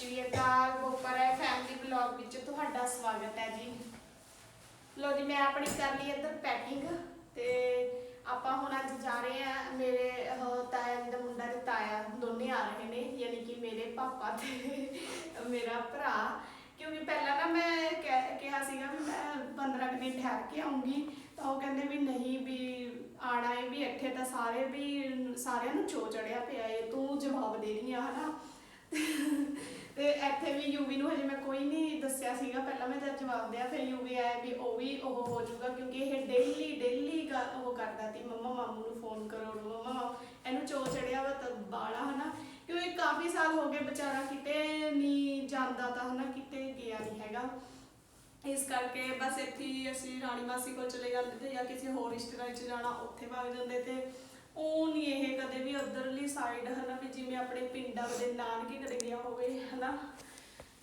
ਸ਼੍ਰੀ ਅਕਾਲ ਬੋਪਰ ਹੈ family vlog ਵਿੱਚ ਤੁਹਾਡਾ ਸਵਾਗਤ ਹੈ ਜੀ। ਲੋ ਜੀ, ਮੈਂ ਆਪਣੀ ਕਰ ਲਈ ਇੱਧਰ ਪੈਕਿੰਗ ਤੇ ਆਪਾਂ ਹੁਣ ਅੱਜ ਜਾ ਰਹੇ ਆ ਮੇਰੇ ਤਾਇਆ ਜੀ ਦਾ ਮੁੰਡਾ ਤੇ ਤਾਇਆ ਦੋਨੇ ਆ ਰਹੇ ਨੇ, ਯਾਨੀ ਕਿ ਮੇਰੇ ਪਾਪਾ ਤੇ ਮੇਰਾ ਭਰਾ। ਕਿਉਂਕਿ ਪਹਿਲਾਂ ਨਾ ਮੈਂ ਕਹਿ- ਕਿਹਾ ਸੀਗਾ ਵੀ ਮੈਂ 15 ਕੁ ਦਿਨ ਠਹਿਰ ਕੇ ਆਉਂਗੀ, ਤਾਂ ਉਹ ਕਹਿੰਦੇ ਵੀ ਨਹੀਂ ਵੀ ਆਣਾ ਹੈ ਵੀ ਇੱਥੇ ਤਾਂ ਸਾਰੇ ਵੀ, ਸਾਰਿਆਂ ਨੂੰ ਚੋ ਚੜਿਆ ਪਿਆ ਏ, ਤੂੰ ਜਵਾਬ ਦੇ ਰਹੀ ਆ, ਹਨਾ। ਤੇ ਇੱਥੇ ਵੀ ਯੂਵੀ ਨੂੰ ਹਜੇ ਮੈਂ ਕੋਈ ਨਹੀਂ ਦੱਸਿਆ ਸੀਗਾ। ਪਹਿਲਾਂ ਮੈਂ ਜਦ ਜਵਾਬ ਦਿਆ, ਫਿਰ ਯੂਵੀ ਆਇਆ ਵੀ ਉਹ ਵੀ ਉਹ ਹੋ ਜਾਊਗਾ ਕਿਉਂਕਿ ਇਹ ਡੇਲੀ ਡੇਲੀ ਉਹ ਕਰਦਾ ਸੀ। ਮੰਮਾ ਮਾਮੂ ਨੂੰ ਫੋਨ ਕਰੋ, ਮੰਮਾ ਮਾਮੂ। ਇਹਨੂੰ ਚੋ ਚੜਿਆ ਵਾ ਤਾਂ ਬਾਲਾ ਹਨਾ? ਕਿਉਂਕਿ ਕਾਫੀ ਸਾਲ ਹੋ ਗਏ ਵਿਚਾਰਾ ਕਿਤੇ ਨਹੀਂ ਜਾਂਦਾ ਤਾਂ, ਹਨਾ? ਕਿਤੇ ਗਿਆ ਨਹੀਂ ਹੈਗਾ। ਇਸ ਕਰਕੇ ਬਸ ਇੱਥੇ ਅਸੀਂ ਰਾਣੀ ਮਾਸੀ ਕੋਲ ਚਲੇ ਜਾਂਦੇ ਤੇ ਜਾਂ ਕਿਸੇ ਹੋਰ ਰਿਸ਼ਤੇਦਾਰ ਚ ਜਾਣਾ, ਉੱਥੇ ਭੱਜ ਜਾਂਦੇ ਤੇ ਉਹ ਨਹੀਂ ਇਹ ਕਦੇ ਵੀ ਉਧਰਲੀ ਸਾਈਡ ਹਨਾ ਵੀ ਜਿਵੇਂ ਆਪਣੇ ਪਿੰਡਾਂ ਦੇ ਨਾਨਕੇ ਕਦੇ ਗਿਆ ਹੋਵੇ, ਹਨਾ?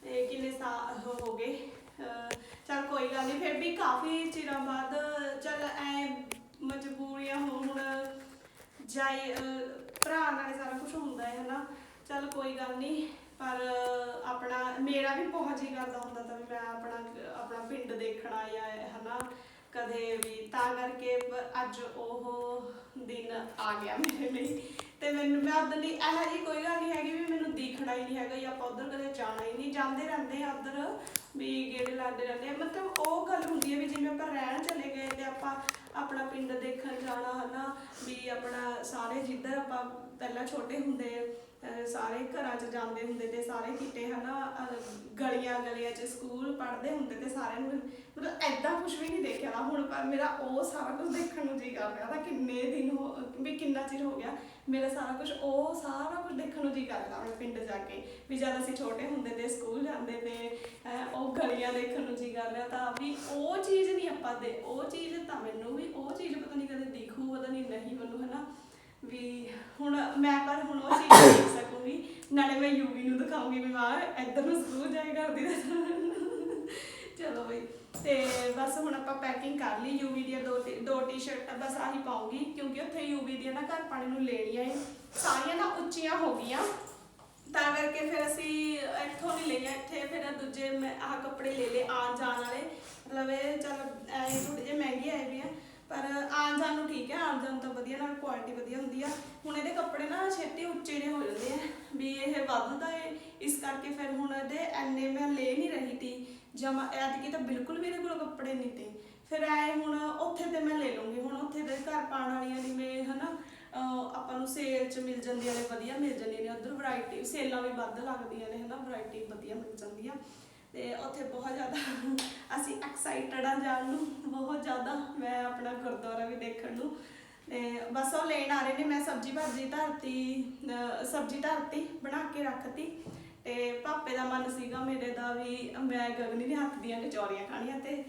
ਤੇ ਕਿੰਨੇ ਸਾਲ ਹੋ ਗਏ। ਅਹ ਕੋਈ ਗੱਲ ਨਹੀਂ ਫਿਰ ਵੀ ਕਾਫੀ ਚਿਰਾਂ ਬਾਅਦ ਚੱਲ ਐ ਮਜਬੂਰੀਆਂ ਹੋਣ, ਹੁਣ ਜਾਈ ਭਰਾ ਨਾਲ ਸਾਰਾ ਕੁਝ ਹੁੰਦਾ ਹੈ, ਹਨਾ? ਚੱਲ ਕੋਈ ਗੱਲ ਨਹੀਂ ਪਰ ਆਪਣਾ, ਮੇਰਾ ਵੀ ਬਹੁਤ ਜੀ ਕਰਦਾ ਹੁੰਦਾ ਤਾਂ ਵੀ ਮੈਂ ਆਪਣਾ ਆਪਣਾ ਪਿੰਡ ਦੇਖਣਾ ਜਾਂ ਹਨਾ? ਕਦੇ ਵੀ, ਤਾਂ ਕਰਕੇ ਬ- ਅੱਜ ਉਹ ਦਿਨ ਆ ਗਿਆ ਮੇਰੇ ਲਈ। ਤੇ ਮੈਨੂੰ, ਮੈਂ ਉਦੋਂ ਦੀ ਇਹੋ ਜਿਹੀ ਕੋਈ ਗੱਲ ਨਹੀਂ ਹੈਗੀ ਵੀ ਮੈਨੂੰ ਦੇਖਣਾ ਹੀ ਨਹੀਂ ਹੈਗਾ, ਜਾਂ ਆਪਾਂ ਉਧਰ ਕਦੇ ਜਾਣਾ ਹੀ ਨਹੀਂ। ਜਾਂਦੇ ਰਹਿੰਦੇ ਆ ਉਧਰ ਵੀ ਗੇੜੇ ਲਾਉਂਦੇ ਰਹਿੰਦੇ ਆ। ਮਤਲਬ ਉਹ ਗੱਲ ਹੁੰਦੀ ਹੈ ਵੀ ਜਿਵੇਂ ਆਪਾਂ ਰਹਿਣ ਚਲੇ ਗਏ ਤੇ ਆਪਾਂ ਆਪਣਾ ਪਿੰਡ ਦੇਖਣ ਜਾਣਾ, ਹਨਾ? ਵੀ ਆਪਣਾ ਸਾਰੇ ਜਿੱਧਰ ਆਪਾਂ ਪਹਿਲਾਂ ਛੋਟੇ ਹੁੰਦੇ ਸਾਰੇ ਘਰਾਂ 'ਚ ਜਾਂਦੇ ਹੁੰਦੇ ਤੇ ਸਾਰੇ ਕਿਤੇ ਹਨਾ ਗਲੀਆਂ ਗਲੀਆਂ 'ਚ ਸਕੂਲ ਪੜ੍ਹਦੇ ਹੁੰਦੇ ਤੇ ਸਾਰਿਆਂ ਨੂੰ ਮਤਲਬ ਐਦਾਂ ਕੁਝ ਵੀ ਨਹੀਂ ਦੇਖਿਆ ਨਾ ਹੁਣ ਪਰ ਮੇਰਾ ਉਹ ਸਾਰਾ ਕੁਝ ਦੇਖਣ ਨੂੰ ਜੀ ਕਰ ਰਿਹਾ ਤਾਂ ਕਿੰਨੇ ਦਿਨ ਹੋ ਵੀ ਕਿੰਨਾ ਚਿਰ ਹੋ ਗਿਆ। ਮੇਰਾ ਸਾਰਾ ਕੁਝ ਉਹ ਸਾਰਾ ਕੁਝ ਦੇਖਣ ਨੂੰ ਜੀ ਕਰਦਾ ਆਪਣੇ ਪਿੰਡ ਜਾ ਕੇ। ਵੀ ਜਦ ਅਸੀਂ ਛੋਟੇ ਹੁੰਦੇ ਤੇ ਸਕੂਲ ਜਾਂਦੇ ਤੇ ਉਹ ਗਲੀਆਂ ਦੇਖਣ ਨੂੰ ਜੀ ਕਰ ਰਿਹਾ ਤਾਂ ਵੀ ਉਹ ਚੀਜ਼ ਨਹੀਂ ਆਪਾਂ ਦੇ, ਉਹ ਚੀਜ਼ ਤਾਂ ਮੈਨੂੰ ਵੀ, ਉਹ ਚੀਜ਼ ਪਤਾ ਨਹੀਂ ਕਦੇ ਦਿਖੂ, ਪਤਾ ਨਹੀਂ ਨਹੀਂ ਮੈਨੂੰ ਹਨਾ। ਵੀ ਹੁਣ ਮੈਂ ਪਰ ਹੁਣ ਉਹ ਚੀਜ਼ ਨਹੀਂ ਦੇਖ ਸਕੂੰਗੀ। ਨਾਲੇ ਮੈਂ ਯੂਵੀ ਨੂੰ ਦਿਖਾਉਂਗੀ ਵੀ ਮਾਂ ਇੱਧਰ ਨੂੰ ਸਕੂਲ ਜਾਏ ਕਰਦੀ ਤਾਂ ਚਲੋ ਬਈ, ਤੇ ਬਸ ਹੁਣ ਆਪਾਂ ਪੈਕਿੰਗ ਕਰ ਲਈ ਯੂਵੀ ਦੀਆਂ ਦੋ ਟੀ- ਦੋ ਟੀ-ਸ਼ਰਟਾਂ ਬਸ ਆਹੀ ਪਾਉਂਗੀ, ਕਿਉਂਕਿ ਉੱਥੇ ਯੂਵੀ ਦੀਆਂ ਨਾ ਘਰ ਪਾਣੀ ਨੂੰ ਲੈਣੀਆਂ ਏ ਸਾਰੀਆਂ ਨਾ ਉੱਚੀਆਂ ਹੋ ਗਈਆਂ। ਤਾਂ ਕਰਕੇ ਫਿਰ ਅਸੀਂ ਇੱਥੋਂ ਨਹੀਂ ਲਈਆਂ, ਇੱਥੇ ਫਿਰ ਦੂਜੇ ਮੈਂ ਆਹ ਕੱਪੜੇ ਲੈ ਲਏ ਆਉਣ ਜਾਣ ਵਾਲੇ। ਮਤਲਬ ਇਹ ਚੱਲ ਐ ਥੋੜੇ ਜਿਹੇ ਮਹਿੰਗੇ ਆਏ ਵੀ ਆ। ਪਰ ਆਉਣ ਜਾਣ ਨੂੰ ਠੀਕ ਹੈ, ਆਉਣ ਜਾਣ ਤਾਂ ਵਧੀਆ, ਨਾਲ ਕੁਆਲਿਟੀ ਵਧੀਆ ਹੁੰਦੀ ਆ। ਹੁਣ ਇਹਦੇ ਕੱਪੜੇ ਨਾ ਛੇਤੀ ਉੱਚੇ ਨੇ ਹੋ ਜਾਂਦੇ ਆ, ਵੀ ਇਹ ਵੱਧਦਾ ਏ ਇਸ ਕਰਕੇ ਫਿਰ ਹੁਣ ਇਹਦੇ ਐਨੇ ਮੈਂ ਲੈ ਨਹੀਂ ਰਹੀ ਤੀ ਜਮਾ ਐਤਕੀ ਤਾਂ ਬਿਲਕੁਲ ਵੀ ਇਹਦੇ ਕੋਲ ਕੱਪੜੇ ਨਹੀਂ ਤੇ। ਫਿਰ ਐ ਹੁਣ ਉੱਥੇ ਤੇ ਮੈਂ ਲੈ ਲੂੰਗੀ ਹੁਣ ਉੱਥੇ ਦੇ ਘਰ ਪਾਉਣ ਵਾਲੀਆਂ ਦੀ ਮੈਂ ਹਨਾ, ਅਹ ਆਪਾਂ ਨੂੰ ਸੇਲ 'ਚ ਮਿਲ ਜਾਂਦੀਆਂ ਨੇ, ਵਧੀਆ ਮਿਲ ਜਾਂਦੀਆਂ ਨੇ, ਉਧਰ ਵੈਰਾਈਟੀ ਸੇਲਾਂ ਵੀ ਵੱਧ ਲੱਗਦੀਆਂ ਨੇ ਹਨਾ ਵੈਰਾਈਟੀ ਵਧੀਆ ਮਿਲ ਜਾਂਦੀ ਆ ਤੇ ਉੱਥੇ ਬਹੁਤ ਜ਼ਿਆਦਾ ਅਸੀਂ ਐਕਸਾਈਟਡ ਆ ਜਾਣ ਨੂੰ, ਬਹੁਤ ਜ਼ਿਆਦਾ ਮੈਂ ਆਪਣਾ ਗੁਰਦੁਆਰਾ ਵੀ ਦੇਖਣ ਨੂੰ। ਤੇ ਬਸ ਉਹ ਲੈਣ ਆ ਰਹੇ ਨੇ, ਮੈਂ ਸਬਜ਼ੀ ਭਾਜੀ ਧਰਤੀ ਸਬਜ਼ੀ ਧਰਤੀ ਬਣਾ ਕੇ ਰੱਖਤੀ। ਤੇ ਪਾਪੇ ਦਾ ਮਨ ਸੀਗਾ ਮੇਰੇ ਦਾ ਵੀ ਮੈਂ ਗਗਨੀ ਦੇ ਹੱਥ ਦੀਆਂ ਕਚੌਰੀਆਂ ਖਾਣੀਆਂ ਤੇ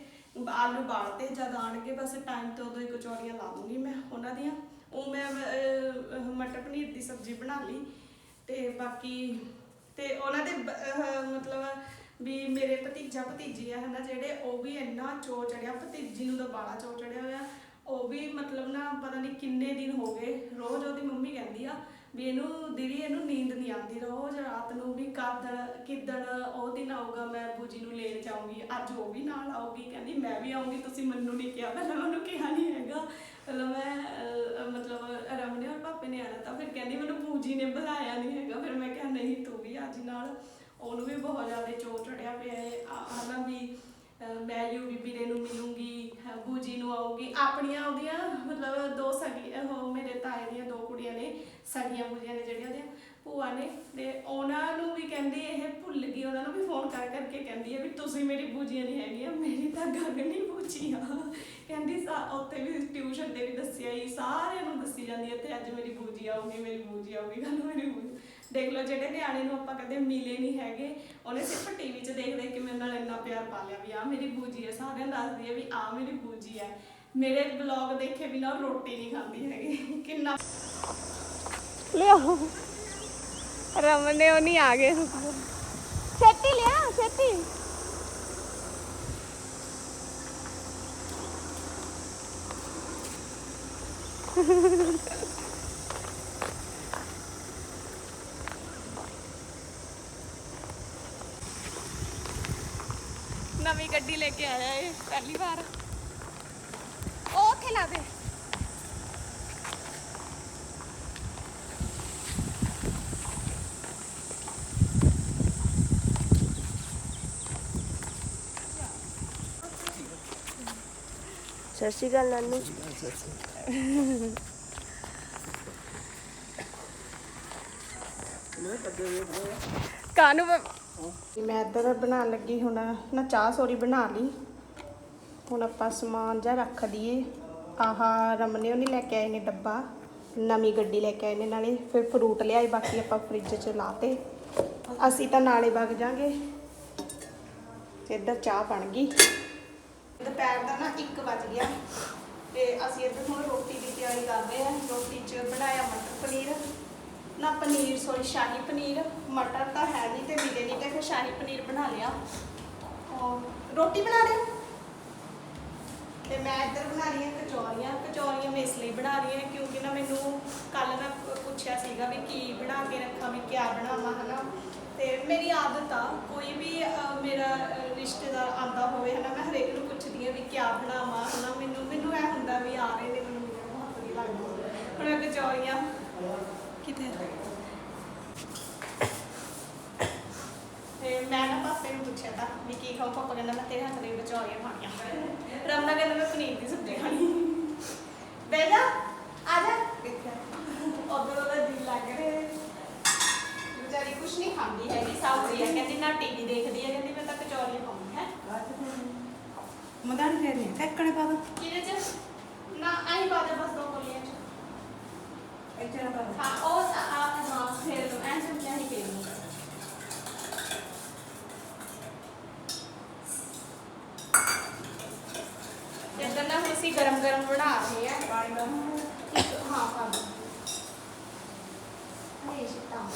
ਆਲੂ ਬਾਲ ਤੇ ਜਦ ਆਣਗੇ, ਬਸ ਟਾਈਮ ਤੇ ਉਦੋਂ ਹੀ ਕਚੌਰੀਆਂ ਲਾ ਦੂੰਗੀ ਮੈਂ ਉਹਨਾਂ ਦੀਆਂ। ਉਹ ਮੈਂ ਮਟਰ ਪਨੀਰ ਦੀ ਸਬਜ਼ੀ ਬਣਾ ਲਈ ਤੇ ਬਾਕੀ ਤੇ ਉਹਨਾਂ ਦੇ ਮਤਲਬ ਵੀ ਮੇਰੇ ਭਤੀਜਾ ਭਤੀਜੀ ਆ ਹਨਾ, ਜਿਹੜੇ ਉਹ ਵੀ ਇੰਨਾ ਚੋ ਚੜਿਆ, ਭਤੀਜੀ ਨੂੰ ਤਾਂ ਬਾਲਾ ਚੋ ਚੜਿਆ ਹੋਇਆ। ਉਹ ਵੀ ਮਤਲਬ ਨਾ ਪਤਾ ਨਹੀਂ ਕਿੰਨੇ ਦਿਨ ਹੋ ਗਏ, ਰੋਜ਼ ਉਹਦੀ ਮੰਮੀ ਕਹਿੰਦੀ ਆ ਵੀ ਇਹਨੂੰ ਦੀਦੀ, ਇਹਨੂੰ ਨੀਂਦ ਨਹੀਂ ਆਉਂਦੀ ਰੋਜ਼, ਰਾਤ ਨੂੰ ਵੀ ਕਦਣ ਕਿਦਣ ਉਹ ਦਿਨ ਆਊਗਾ, ਮੈਂ ਬੂਜੀ ਨੂੰ ਲੈਣ ਜਾਊਂਗੀ, ਅੱਜ ਉਹ ਵੀ ਨਾਲ ਆਊਗੀ, ਕਹਿੰਦੀ ਮੈਂ ਵੀ ਆਉਂਗੀ ਤੁਸੀਂ ਮੈਨੂੰ ਨਹੀਂ ਕਿਹਾ, ਪਹਿਲਾਂ ਮੈਨੂੰ ਕਿਹਾ ਨਹੀਂ ਹੈਗਾ। ਪਹਿਲਾਂ ਮੈਂ ਮਤਲਬ ਰਮਨੇ ਔਰ ਪਾਪੇ ਨੇ ਆਣਾ ਤਾਂ ਫਿਰ ਕਹਿੰਦੀ ਮੈਨੂੰ ਬੂਜੀ ਨੇ ਬੁਲਾਇਆ ਨਹੀਂ ਹੈਗਾ, ਫਿਰ ਮੈਂ ਕਿਹਾ ਨਹੀਂ ਤੂੰ ਵੀ ਅੱਜ ਨਾਲ। ਉਹਨੂੰ ਵੀ ਬਹੁਤ ਜ਼ਿਆਦਾ ਚੋ ਚੜਿਆ ਪਿਆ ਹੈ। ਆ- ਹਨਾ ਵੀ ਅਹ ਮੈਂ ਯੂ ਵੀਰੇ ਨੂੰ ਮਿਲੂੰਗੀ ਅਹ ਬੂਜੀ ਨੂੰ ਆਊਗੀ। ਆਪਣੀਆਂ ਉਹਦੀਆਂ, ਮਤਲਬ ਦੋ ਸਗੀ, ਉਹ ਮੇਰੇ ਤਾਏ ਦੀਆਂ ਦੋ ਕੁੜੀਆਂ ਨੇ, ਸਗੀਆਂ ਬੂਜੀਆਂ ਨੇ ਜਿਹੜੀਆਂ ਉਹਦੀਆਂ, ਭੂਆ ਨੇ। ਤੇ ਉਹਨਾਂ ਨੂੰ ਵੀ ਕਹਿੰਦੀ ਇਹ ਭੁੱਲ ਗਈ, ਉਹਨਾਂ ਨੂੰ ਵੀ ਫੋਨ ਕਰ ਕਰਕੇ ਕਹਿੰਦੀ ਹੈ ਵੀ ਤੁਸੀਂ ਮੇਰੀ ਬੂਜੀਆਂ ਨਹੀਂ ਹੈਗੀਆਂ, ਮੇਰੀ ਤਾਂ ਗਗਨੀ ਬੂਜੀ ਆ ਕਹਿੰਦੀ ਸਾ, ਉੱਥੇ ਵੀ ਟਿਊਸ਼ਨ ਤੇ ਵੀ ਦੱਸਿਆ ਹੀ, ਸਾਰਿਆਂ ਨੂੰ ਦੱਸੀ ਜਾਂਦੀ ਹੈ ਤੇ ਅੱਜ ਮੇਰੀ ਬੂਜੀ ਆਊਗੀ, ਮੇਰੀ ਬੂਜੀ ਆਊਗੀ ਕੱਲ ਮੇਰੀ ਬੂਜੀ। ਦੇਖ ਲਓ, ਜਿਹੜੇ ਨਿਆਣੇ ਨੂੰ ਆਪਾਂ ਕਦੇ ਮਿਲੇ ਨਹੀਂ ਹੈਗੇ, ਉਹਨੇ ਸਿਰਫ ਟੀਵੀ 'ਚ ਦੇਖ ਦੇਖ ਕੇ ਮੇਰੇ ਨਾਲ ਇੰਨਾ ਪਿਆਰ ਪਾ ਲਿਆ ਵੀ ਆ ਮੇਰੀ ਬੂਜੀ ਹੈ, ਸਾਰਿਆਂ ਨੂੰ ਦੱਸਦੀ ਹੈ ਵੀ ਆ ਮੇਰੀ ਬੂਜੀ ਹੈ। ਮੇਰੇ ਬਲੌਗ ਦੇਖੇ ਬਿਨਾ ਉਹ ਰੋਟੀ ਨਹੀਂ ਖਾਂਦੀ ਹੈਗੀ। ਕਿੰਨਾ ਲਿਓ। ਰਮਨ ਨੇ ਉਹ ਨਹੀਂ ਆ ਗਏ। ਛੇਤੀ ਲਿਆ, ਛੇਤੀ। ਨਵੀਂ ਗੱਡੀ ਲੈ ਕੇ ਆਇਆ ਏ ਪਹਿਲੀ ਵਾਰ। ਉਹ ਉੱਥੇ ਲਾ ਦੇ। ਸਤਿ ਸ਼੍ਰੀ ਅਕਾਲ ਨਾਨੂ। ਕਾਨੂੰ ਮੈਂ ਇੱਧਰ ਬਣਾਉਣ ਲੱਗੀ, ਹੁਣ ਨਾ ਚਾਹ ਸੋਰੀ ਬਣਾ ਲਈ। ਹੁਣ ਆਪਾਂ ਸਮਾਨ ਜਿਹਾ ਰੱਖ ਦਈਏ। ਆਹ ਰਮਨੇ ਉਹਨੇ ਲੈ ਕੇ ਆਏ ਨੇ ਡੱਬਾ, ਨਵੀਂ ਗੱਡੀ ਲੈ ਕੇ ਆਏ ਨੇ ਨਾਲੇ, ਫਿਰ ਫਰੂਟ ਲਿਆਏ, ਬਾਕੀ ਆਪਾਂ ਫ੍ਰਿਜ 'ਚ ਲਾਤੇ। ਅਸੀਂ ਤਾਂ ਨਾਲੇ ਵਗ ਜਾਾਂਗੇ ਤੇ ਇੱਧਰ ਚਾਹ ਬਣ ਗਈ। ਦੁਪਹਿਰ ਦਾ ਨਾ 1 ਵਜ ਗਿਆ। ਤੇ ਅਸੀਂ ਇੱਧਰ ਹੁਣ ਰੋਟੀ ਦੀ ਤਿਆਰੀ ਕਰ ਰਹੇ ਹਾਂ। ਰੋਟੀ 'ਚ ਬਣਾਇਆ ਮਟਰ ਪਨੀਰ। ਨਾ ਪਨੀਰ ਸੋਰੀ ਸ਼ਾਹੀ ਪਨੀਰ, ਮਟਰ ਤਾਂ ਹੈ ਨਹੀਂ ਤੇ ਮਿਲੇ ਨਹੀਂ, ਤੇ ਫਿਰ ਸ਼ਾਹੀ ਪਨੀਰ ਬਣਾ ਲਿਆ। ਔਰ ਰੋਟੀ ਬਣਾ ਲਿਆ ਹੋ? ਤੇ ਮੈਂ ਇੱਧਰ ਬਣਾ ਰਹੀ ਹਾਂ ਕਚੌਰੀਆਂ। ਕਚੌਰੀਆਂ ਮੈਂ ਇਸ ਲਈ ਬਣਾ ਰਹੀ ਹਾਂ ਕਿਉਂਕਿ ਨਾ ਮੈਨੂੰ ਕੱਲ ਮੈਂ ਪੁੱਛਿਆ ਸੀਗਾ ਵੀ ਕੀ ਬਣਾ ਕੇ ਰੱਖਾਂ, ਵੀ ਕਿਆ ਬਣਾਵਾਂ, ਹਨਾ। ਤੇ ਮੇਰੀ ਆਦਤ ਆ, ਕੋਈ ਵੀ ਮੇਰਾ ਰਿਸ਼ਤੇਦਾਰ ਆਂਦਾ ਹੋਵੇ, ਹਨਾ, ਮੈਂ ਹਰੇਕ ਨੂੰ ਪੁੱਛਦੀ ਹਾਂ ਵੀ ਕਿਆ ਬਣਾਵਾਂ, ਹਨਾ। ਮੈਨੂੰ ਮੈਨੂੰ ਇਹ ਹੁੰਦਾ ਵੀ ਆ ਰਹੇ ਨੇ ਮੈਨੂੰ ਮੇਰੇ ਬਹੁਤ ਵਧੀਆ ਲੱਗਦਾ ਹੁਣ ਇਹ ਕਚੌਰੀਆਂ ਕਿਤੇ ਤੇ ਮੈਂ ਨਾ ਪਾਪੇ ਨੂੰ ਪੁੱਛਿਆ ਤਾਂ ਵੀ ਕੀ ਖਾਓ ਪਾਪਾ ਕਹਿੰਦਾ ਮੈਂ ਤੇਰੇ ਹੱਥ ਦੀਆਂ ਕਚੌਰੀਆਂ ਖਾਣੀਆਂ ਰਮਨਾ ਕਹਿੰਦਾ ਮੈਂ ਪਨੀਰ ਦੀ ਸਬਜ਼ੀ ਖਾਣੀ। ਬਹਿ ਜਾ ਆ ਜਾ। ਉਧਰ ਉਹਦਾ ਦਿਲ ਲੱਗ ਰਿਹਾ। ਵਿਚਾਰੀ ਕੁਛ ਨਹੀਂ ਖਾਂਦੀ ਹੈਗੀ ਸਾਉਰੀ ਹੈ ਕਹਿੰਦੀ ਨਾ ਟੀਵੀ ਦੇਖਦੀ ਹੈ ਕਹਿੰਦੀ ਮੈਂ ਤਾਂ ਕਚੌਰੀਆਂ ਖਾਣੀ ਹੈ। ਮਦਾਨ ਫੇਰ ਨਹੀਂ ਕੱਕਣੇ ਪਾ ਦੋ। ਕਿਹਦੇ ਚ? ਨਾ ਆਹੀ ਬਾਤ ਹੈ ਬਸ ਦੋ ਕੋਲੀਆਂ ਚ। ਇੱਥੇ ਨਾ ਪਾ ਦੋ। ਹਾਂ ਉਹ ਆ ਹਾਂ ਫੇਰ ਲਓ ਐਂ ਚਮਚਾ ਹੀ ਫੇਰ ਲਓ ਇੱਧਰ ਨਾ ਹੁਣ ਅਸੀਂ ਗਰਮ ਗਰਮ ਬਣਾ ਰਹੇ ਆ ਪਾਣੀ ਦਾ ਹਾਂ ਪਾ ਦੋ ਨਹੀਂ ਛਿੱਟਾ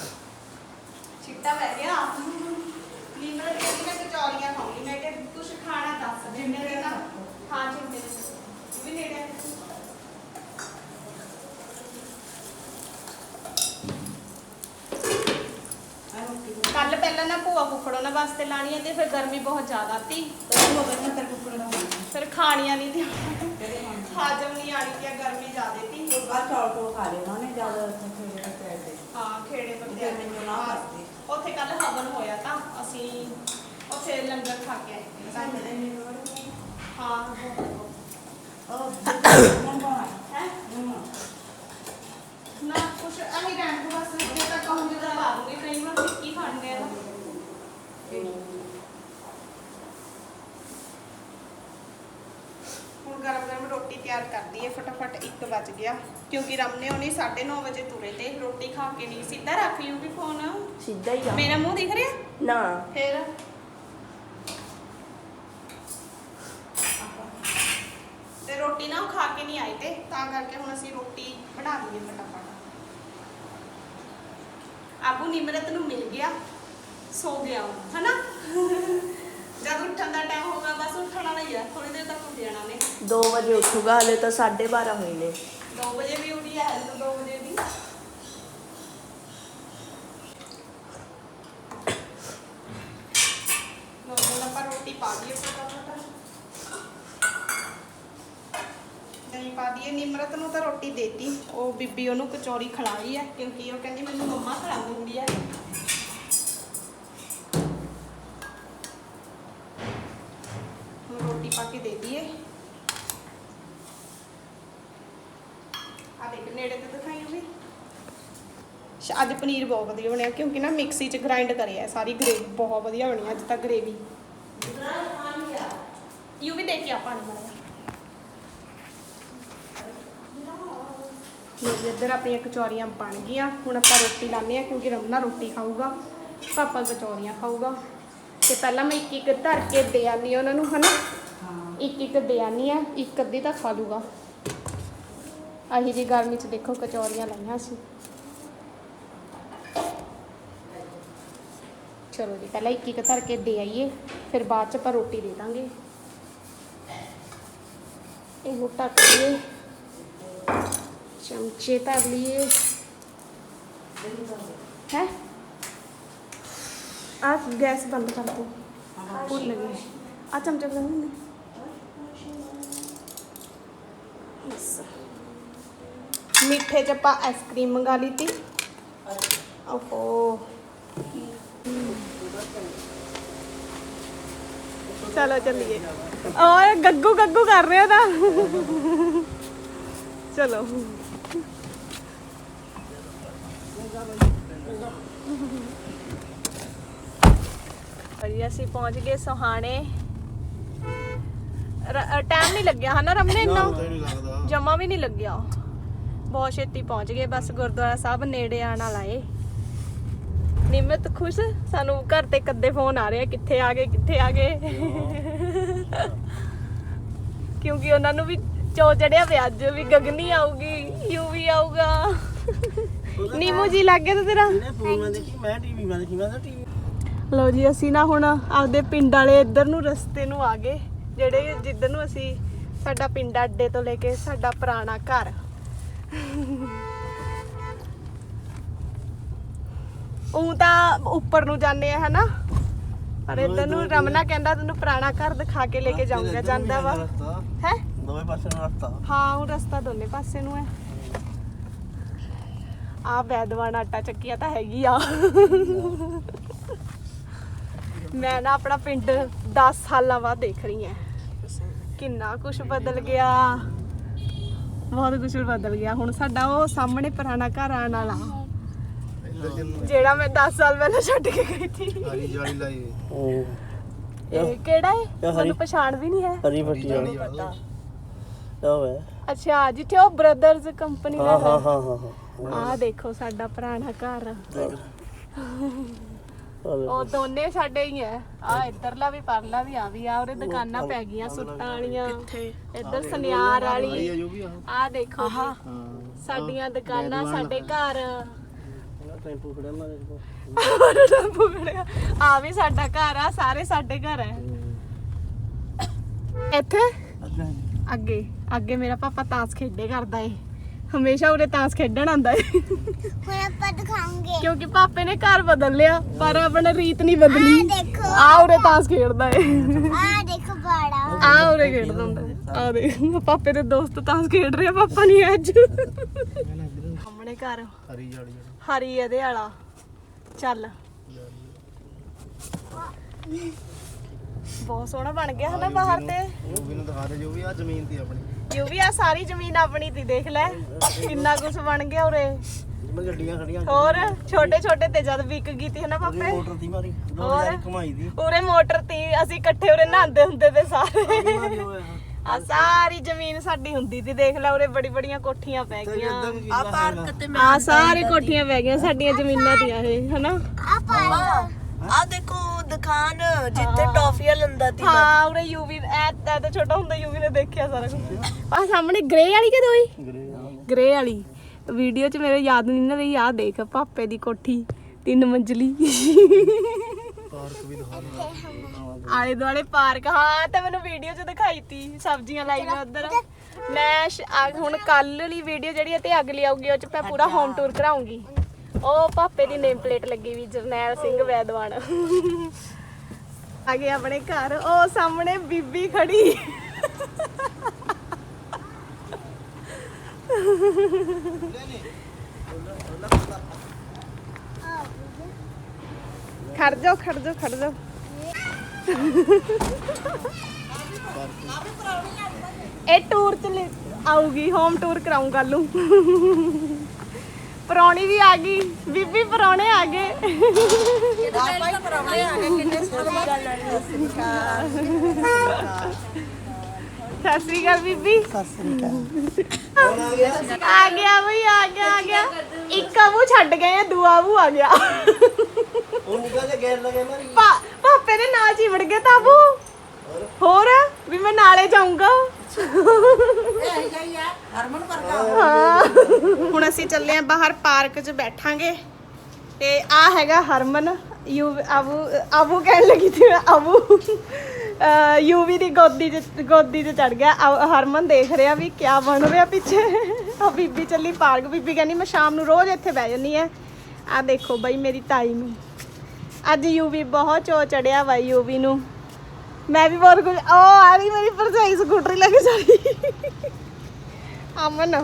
ਛਿੱਟਾ ਪੈ ਗਿਆ ਨੀਮਰ ਕਹਿੰਦੀ ਮੈਂ ਕਚੌਰੀਆਂ ਖਾਉਂਗੀ ਮੈਂ ਕਿਹਾ ਕੁਛ ਖਾਣਾ ਦੱਸ ਦੇ ਨਾ ਹਾਂ ਚਿੰਦੇ ਵੀ ਨੇੜੇ ਆ। ਆ ਰੋਟੀ ਦੋ ਕੱਲ ਪਹਿਲਾਂ ਨਾ ਭੂਆ ਫੁੱਫੜੋਂ ਨਾ ਵਾਸਤੇ ਲਾਣੀਆਂ ਤੇ ਫਿਰ ਗਰਮੀ ਬਹੁਤ ਜ਼ਿਆਦਾ ਤੀ ਤੇ ਤੇਰੇ ਫਿਰ ਖਾਣੀਆਂ ਨਹੀਂ ਤੀ ਤੇਰੇ ਹਾਜਮ ਨਹੀਂ ਆਣੀ ਕਿ ਗਰਮੀ ਜ਼ਿਆਦਾ ਤੀ ਤੋਂ ਬਾਅਦ ਚੌਲ ਤੋਂ ਖਾ ਲੈਣਾ ਨੇ ਜ਼ਿਆਦਾ ਜਿਹੇ ਪੈਰ ਦੇ ਹਾਂ ਖੇੜੇ ਤੇ ਬੰਦੇ ਮੈਨੂੰ ਨਾ ਕਰਦੇ ਉੱਥੇ ਕੱਲ ਹਵਨ ਹੋਇਆ ਤਾਂ ਅਸੀਂ ਉੱਥੇ ਲੰਗਰ ਖਾ ਕੇ ਆਏ। ਹਾਂ ਉਹ ਮਨ ਬਣਾ ਹੈ ਹੂੰ ਨਾ ਕੁਛ ਅਹੀਂ ਰਹਿਣ ਤੋਂ ਬਸ ਜੇ ਤਾਂ ਕਹੂੰਗੀ ਤਾਂ ਪਾ ਦੂੰਗੀ ਕਈ ਵਾਰ ਫਿੱਕੀ ਖਾਣੇ ਆ ਨਾ ਹੁਣ ਗਰਮ ਗਰਮ ਰੋਟੀ ਤਿਆਰ ਕਰਦੀ ਹੈ ਫਟਾਫਟ 1 ਵਜ ਗਿਆ। ਕਿਉਂਕਿ ਰਮਨੇ ਉਹਨੇ 9:30 ਵਜੇ ਤੁਰੇ ਤੇ ਰੋਟੀ ਖਾ ਕੇ ਨਹੀਂ ਸਿੱਧਾ ਰੱਖ ਲਿਓ ਵੀ ਫੋਨ ਸਿੱਧਾ ਹੀ ਆ। ਮੇਰਾ ਮੂੰਹ ਦਿਖ ਰਿਹਾ? ਨਾ। ਫਿਰ? ਤੇ ਰੋਟੀ ਨਾ ਉਹ ਖਾ ਕੇ ਨਹੀਂ ਆਏ ਤੇ ਤਾਂ ਕਰਕੇ ਹੁਣ ਅਸੀਂ ਰੋਟੀ ਬਣਾ ਲਈਏ ਫਟਾਫਟ। ਆਬੂ ਨਿਮਰਤ ਨੂੰ ਮਿਲ ਗਿਆ ਸੋ ਗਿਆ ਉਹ ਹਨਾ? ਜਦ ਉੱਠਣ ਦਾ ਟਾਈਮ ਹੋਗਾ ਬਸ ਉੱਠਣ ਵਾਲਾ ਹੀ ਆ ਥੋੜੀ ਦੇਰ ਤੱਕ ਉੱਠ ਜਾਣਾ ਨੇ 2 ਵਜੇ ਉੱਠੂਗਾ ਹਲੇ ਤਾਂ 12:30 ਹੋਏ ਨੇ। 2 ਵਜੇ ਵੀ ਉੱਠੀ ਹੈ ਹਲੇ 2 ਵਜੇ ਦੀ। ਲੋ ਹੁਣ ਆਪਾਂ ਰੋਟੀ ਪਾ ਦਈਏ ਫਟਾਫਟ। ਨਹੀਂ ਪਾ ਦਈਏ। ਨਿਮਰਤ ਨੂੰ ਤਾਂ ਰੋਟੀ ਦੇਤੀ। ਉਹ ਬੀਬੀ ਉਹਨੂੰ ਕਚੌਰੀ ਖਿਲਾਈ ਹੈ ਕਿਉਂਕਿ ਉਹ ਕਹਿੰਦੀ ਮੈਨੂੰ ਮੰਮਾ ਖਿਲਾ ਦਿੰਦੀ ਹੈ ਹੁਣ ਰੋਟੀ ਪਾ ਕੇ ਦੇ ਦਈਏ ਆ ਦੇਖ ਨੇੜੇ ਤੇ ਦਿਖਾਈ ਵੀ ਅੱਜ ਪਨੀਰ ਬਹੁਤ ਵਧੀਆ ਬਣਿਆ ਕਿਉਂਕਿ ਨਾ ਮਿਕਸੀ 'ਚ ਗ੍ਰਾਈਂਡ ਕਰਿਆ ਸਾਰੀ ਗ੍ਰੇਵੀ ਬਹੁਤ ਵਧੀਆ ਬਣੀ ਅੱਜ ਤਾਂ ਗ੍ਰੇਵੀ ਯੂ ਵੀ ਦੇਖਿਆ ਪਾਣੀ ਵਾਲਾ ਲੋ ਇੱਧਰ ਆਪਣੀਆਂ ਕਚੌਰੀਆਂ ਬਣ ਗਈਆਂ। ਹੁਣ ਆਪਾਂ ਰੋਟੀ ਲਾਉਂਦੇ ਆ ਕਿਉਂਕਿ ਰਮਨਾ ਰੋਟੀ ਖਾਊਗਾ ਪਾਪਾ ਕਚੌਰੀਆਂ ਖਾਊਗਾ। ਤੇ ਪਹਿਲਾਂ ਮੈਂ ਇੱਕ ਇੱਕ ਧਰ ਕੇ ਦੇ ਆਨੀ ਉਹਨਾਂ ਨੂੰ ਹਨਾ? ਇੱਕ ਇੱਕ ਦੇ ਆਨੀ ਆ ਇੱਕ ਅੱਧੀ ਤਾਂ ਖਾ ਲੂਗਾ ਆਹੀ ਜੀ ਗਰਮੀ ਚ ਦੇਖੋ ਕਚੌਰੀਆਂ ਲਾਈਆਂ ਸੀ। ਚਲੋ ਜੀ, ਪਹਿਲਾਂ ਇੱਕ ਇੱਕ ਧਰ ਕੇ ਦੇ ਆਈਏ, ਫਿਰ ਬਾਅਦ ਚ ਆਪਾਂ ਰੋਟੀ ਦੇ ਦਾਂਗੇ। ਇਹਨੂੰ ਢੱਕ ਲਈਏ, ਚਮਚੇ ਧਰ ਲਈਏ। ਹੈ? ਆ ਗੈਸ ਬੰਦ ਕਰ ਦੋ। ਭੁੱਲ ਗਈ ਆ ਚਮਚੇ ਬਦਲ ਨੇ ਮਿੱਠੇ ਚ ਆਪਾਂ ਆਈਸਕ੍ਰੀਮ ਮੰਗਾ ਲਈ ਤੀ। ਓਹੋ। ਚਲੋ ਚੱਲੀਏ। ਓਏ ਗੱਗੂ ਗੱਗੂ ਕਰ ਰਿਹਾ ਤਾਂ। ਚਲੋ। ਅਜੀ ਅਸੀਂ ਪਹੁੰਚ ਗਏ ਸੋਹਾਣੇ। ਟਾਈਮ ਨਹੀਂ ਲੱਗਿਆ ਹਨਾ ਰਮਨੇ ਇੰਨਾ? ਜਮਾ ਵੀ ਨਹੀਂ ਲੱਗਿਆ। ਬਹੁਤ ਛੇਤੀ ਪਹੁੰਚ ਗਏ ਬਸ ਗੁਰਦੁਆਰਾ ਸਾਹਿਬ ਨੇੜੇ ਆਣ ਵਾਲਾ ਏ। ਨਿਮਤ ਖੁਸ਼ ਸਾਨੂੰ ਘਰ ਤੇ ਕੱਦੇ ਫੋਨ ਆ ਰਹੇ ਕਿੱਥੇ ਆ ਗਏ ਕਿੱਥੇ ਆ ਗਏ। ਕਿਉਂਕਿ ਉਹਨਾਂ ਨੂੰ ਵੀ ਚੋ ਚੜਿਆ ਪਿਆ ਅੱਜ ਵੀ ਗਗਨੀ ਆਊਗੀ ਯੂ ਵੀ ਆਊਗਾ। ਨੀਮੂ ਜੀ ਲੱਗ ਗਿਆ ਤੇ ਤੇਰਾ? ਲਓ ਜੀ ਅਸੀਂ ਨਾ ਹੁਣ ਆਪਦੇ ਪਿੰਡ ਵਾਲੇ ਇੱਧਰ ਨੂੰ ਰਸਤੇ ਨੂੰ ਆ ਗਏ ਜਿਹੜੇ ਜਿੱਧਰ ਨੂੰ ਅਸੀਂ ਸਾਡਾ ਪਿੰਡ ਅੱਡੇ ਤੋਂ ਲੈ ਕੇ ਸਾਡਾ ਪੁਰਾਣਾ ਘਰ। ਉਹ ਤਾਂ ਉੱਪਰ ਨੂੰ ਜਾਂਦੇ ਆ ਹਨਾ? ਪਰ ਇੱਧਰ ਨੂੰ ਰਮਨਾ ਕਹਿੰਦਾ ਤੈਨੂੰ ਪੁਰਾਣਾ ਘਰ ਦਿਖਾ ਕੇ ਲੈ ਕੇ ਜਾਊਂਗਾ ਜਾਂਦਾ ਵਾ। ਹੈ? ਦੋਵੇਂ ਪਾਸੇ ਨੂੰ ਰਸਤਾ। ਹਾਂ ਉਹ ਰਸਤਾ ਦੋਨੇ ਪਾਸੇ ਨੂੰ ਹੈ। ਆ ਵੈਦਵਾਨ ਆਟਾ ਚੱਕੀਆ ਤਾਂ ਹੈਗੀ ਆ। ਮੈਂ ਨਾ ਆਪਣਾ ਪਿੰਡ 10 ਸਾਲਾਂ ਬਾਅਦ ਦੇਖ ਰਹੀ ਹਾਂ। ਕਿੰਨਾ ਕੁਝ ਬਦਲ ਗਿਆ। ਬਹੁਤ ਕੁਝ ਬਦਲ ਗਿਆ। ਹੁਣ ਸਾਡਾ ਉਹ ਸਾਹਮਣੇ ਪੁਰਾਣਾ ਘਰ ਆਣ ਵਾਲਾ। ਜਿਹੜਾ ਮੈਂ 10 ਸਾਲ ਪਹਿਲਾਂ ਛੱਡ ਕੇ ਗਈ ਸੀ। ਹਰੀ ਜਾਲੀ ਲਾਈ ਇਹ। ਕਿਹੜਾ ਹੈ ਹਰੀ- ਮੈਨੂੰ ਪਛਾਣ ਵੀ ਨਹੀਂ ਹੈ। ਹਰੀ ਫੱਟੀ ਵਾਲੀ। ਉਹ ਹੈ। ਅੱਛਾ ਜਿੱਥੇ ਉਹ ਬ੍ਰਦਰਜ਼ ਕੰਪਨੀ ਦਾ ਹਾਂ ਹੈ। ਹਾਂ ਹਾਂ ਹਾਂ। ਹਾਂ ਆਹ ਦੇਖੋ ਸਾਡਾ ਪੁਰਾਣਾ ਘਰ। ਉਹ ਉਹ ਦੋਨੇ ਸਾਡੇ ਹੀ ਐ ਆ ਇੱਧਰਲਾ ਵੀ ਪਰਲਾ ਵੀ ਆ ਵੀ ਆ ਉਹਦੇ ਦੁਕਾਨਾਂ ਪੈ ਗਈਆਂ ਸੁੱਟਾਂ ਵਾਲੀਆਂ। ਇੱਧਰ ਸੁਨਿਆਰ ਵਾਲੀ। ਜੋ ਵੀ ਆ। ਆ ਦੇਖੋ ਜੀ, ਸਾਡੀਆਂ ਦੁਕਾਨਾਂ ਸਾਡੇ ਘਰ। ਟੈਂਪੂ ਖੜਿਆ ਮਾਰੇ ਭੁਗੜਿਆ ਆ ਵੀ ਸਾਡਾ ਘਰ ਆ ਸਾਰੇ ਸਾਡੇ ਘਰ ਐ ਇੱਥੇ? ਅੱਗੇ। ਅੱਗੇ। ਮੇਰਾ ਪਾਪਾ ਤਾਸ਼ ਖੇਡੇ ਕਰਦਾ ਏ। ਹਮੇਸ਼ਾ ਉਰੇ ਤਾਸ਼ ਖੇਡਣ ਆਂਦਾ ਏ। ਹੁਣ ਆਪਾਂ ਦਿਖਾਉਂਗੇ ਕਿਉਂਕਿ ਪਾਪੇ ਨੇ ਘਰ ਬਦਲ ਲਿਆ ਪਰ ਆਪਣੀ ਰੀਤ ਨਹੀਂ ਬਦਲੀ। ਦੇਖੋ। ਆ ਉਰੇ ਤਾਸ਼ ਖੇਡਦਾ ਏ। ਆ ਦੇਖੋ ਬੜਾ ਆ ਉਰੇ ਖੇਡਦਾ ਹੁੰਦਾ ਆ ਦੇ ਪਾਪੇ ਦੇ ਦੋਸਤ ਤਾਸ਼ ਖੇਡ ਰਹੇ ਆ ਪਾਪਾ ਨਹੀਂ ਅੱਜ। ਸਾਹਮਣੇ ਘਰ। ਹਰੀ ਜਾਲੀ ਹਰੀ ਇਹਦੇ ਵਾਲਾ। ਚੱਲ। ਬਹੁਤ ਸੋਹਣਾ ਬਣ ਗਿਆ ਹਨਾ ਬਾਹਰ ਤੇ। ਉਹ ਵੀ ਨੂੰ ਦਿਖਾ ਦੇ ਜੋ ਵੀ ਆ ਜ਼ਮੀਨ ਤੇ ਆਪਣੀ। ਯੂ ਵੀ ਆ ਸਾਰੀ ਜ਼ਮੀਨ ਆਪਣੀ ਤੀ ਦੇਖ ਲੈ। ਕਿੰਨਾ ਕੁਝ ਬਣ ਗਿਆ ਉਰੇ। ਜਿਵੇਂ ਗੱਡੀਆਂ ਖੜੀਆਂ ਹੋਰ ਛੋਟੇ ਛੋਟੇ ਤੇ ਜਦ ਵਿਕ ਗਈ ਤੀ ਹਨਾ ਉਹਦੀ ਪਾਪੇ? ਮੋਟਰ ਦੀ ਮਾਰੀ। ਦੋ ਹੋਰ? ਹਜ਼ਾਰ ਕਮਾਈ ਦੀ। ਉਰੇ ਮੋਟਰ ਤੀ ਅਸੀਂ ਇਕੱਠੇ ਉਰੇ ਨਹਾਉਂਦੇ ਹੁੰਦੇ ਤੇ ਸਾਰੇ। ਮਾਰੀ ਹੋਇਆ ਆ ਸਾਰੀ ਜ਼ਮੀਨ ਸਾਡੀ ਹੁੰਦੀ ਤੀ ਦੇਖ ਲੈ ਉਰੇ ਬੜੀ ਬੜੀਆਂ ਕੋਠੀਆਂ ਪੈ ਗਈਆਂ। ਆ ਪਾਰਕ ਤੇ ਆ ਸਾਰੇ ਕੋਠੀਆਂ ਪੈ ਗਈਆਂ ਸਾਡੀਆਂ ਜ਼ਮੀਨਾਂ ਦੀਆਂ ਇਹ ਹਨਾ? ਆ ਪਾ ਆ ਦੇਖੋ ਦੁਕਾਨ ਜਿੱਥੇ ਟੌਫੀਆਂ ਲੰਦਾ ਤੀ ਹਾਂ ਉਰੇ ਯੂਵੀ ਐ ਤਾਂ ਛੋਟਾ ਹੁੰਦਾ ਯੂਵੀ ਨੇ ਦੇਖਿਆ ਸਾਰਾ ਕੁਝ ਆ ਸਾਹਮਣੇ ਗ੍ਰੇ ਵਾਲੀ ਕਿ ਦੋਈ ਗ੍ਰੇ ਵਾਲੀ। ਵੀਡੀਓ 'ਚ ਮੇਰੇ ਯਾਦ ਨਹੀਂ ਨਾ ਰਹੀ ਆ ਦੇਖ ਪਾਪੇ ਦੀ ਕੋਠੀ ਤਿੰਨ ਮੰਜ਼ਲੀ। ਪਾਰਕ ਵੀ ਦਿਖਾ ਦੇ ਆਲੇ ਦੁਆਲੇ ਪਾਰਕ ਹਾਂ ਤੇ ਮੈਨੂੰ ਵੀਡੀਓ 'ਚ ਦਿਖਾਈ ਤੀ ਸਬਜ਼ੀਆਂ ਲਾਈਆਂ ਉਧਰ। ਮੈਂ ਹੁਣ ਕੱਲ ਵਾਲੀ ਵੀਡੀਓ ਜਿਹੜੀ ਹੈ ਤੇ ਅਗਲੀ ਆਊਗੀ ਉਹ 'ਚ ਮੈਂ ਪੂਰਾ ਹੋਮ ਟੂਰ ਕਰਾਉਂਗੀ ਉਹ ਪਾਪੇ ਦੀ ਨੇਮ ਪਲੇਟ ਲੱਗੀ ਵੀ ਜਰਨੈਲ ਸਿੰਘ ਵੈਦਵਾਨ। ਆ ਗਏ ਆਪਣੇ ਘਰ ਉਹ ਸਾਹਮਣੇ ਬੀਬੀ ਖੜੀ। ਖੜ ਜਾਓ ਖੜ ਜਾਓ ਖੜ ਜਾਓ ਇਹ ਟੂਰ ਚ ਲੈ- ਆਊਗੀ ਹੋਮ ਟੂਰ ਕਰਾਉਂ ਕੱਲ ਨੂੰ ਪਰੌਣੀ ਵੀ ਆ ਗਈ ਬੀਬੀ ਪਰੌਣੇ ਆ ਗਏ ਸਤਿ ਸ੍ਰੀ ਅਕਾਲ ਬੀਬੀ ਸਤਿ ਸ੍ਰੀ ਅਕਾਲ ਆ ਗਿਆ ਬਈ ਆ ਗਿਆ ਆ ਗਿਆ ਇੱਕ ਆਬੂ ਛੱਡ ਗਏ ਆ ਦੂਆ ਆਬੂ ਆ ਗਿਆ ਉਹ ਨਿਕਲ ਕੇ ਗੇਰ ਲਗੇ ਮਾਰੀ। ਪਾ- ਪਾਪੇ ਦੇ ਨਾਲ ਚਿਵੜ ਗਏ ਤਾਬੂ। ਹੋਰ? ਵੀ ਮੈਂ ਨਾਲੇ ਜਾਊਂਗਾ। ਹਾਂ। ਹੁਣ ਅਸੀਂ ਚੱਲੇ ਆਂ ਬਾਹਰ ਪਾਰਕ 'ਚ ਬੈਠਾਂਗੇ। ਤੇ ਆ ਹੈਗਾ ਹਰਮਨ ਯੂ ਆਬੂ ਆਬੂ ਕਹਿਣ ਲੱਗੀ ਸੀ ਮੈਂ ਆਬੂ। ਅਹ ਯੂਵੀ ਦੀ ਗੋਦੀ 'ਚ ਗੋਦੀ 'ਚ ਚੜ ਗਿਆ। ਆ- ਹਰਮਨ ਦੇਖ ਰਿਹਾ ਵੀ ਕੀ ਬਣ ਰਿਹਾ ਪਿੱਛੇ। ਆ ਬੀਬੀ ਚੱਲੀ ਪਾਰਕ। ਬੀਬੀ ਕਹਿੰਦੀ ਮੈਂ ਸ਼ਾਮ ਨੂੰ ਰੋਜ਼ ਇੱਥੇ ਬਹਿ ਜੰਨੀ ਆ। ਆ ਦੇਖੋ ਬਈ ਮੇਰੀ ਤਾਈ ਨੂੰ। ਅੱਜ ਯੂਵੀ ਬਹੁਤ ਚੋ ਚੜਿਆ ਵਾ ਯੂਵੀ ਨੂੰ। ਮੈਂ ਵੀ ਬਹੁਤ ਕੁਝ ਉਹ ਆ ਰਹੀ ਮੇਰੀ ਭਰਜਾਈ ਸਕੂਟਰੀ ਲੈ ਕੇ ਜਾ ਅਮਨ।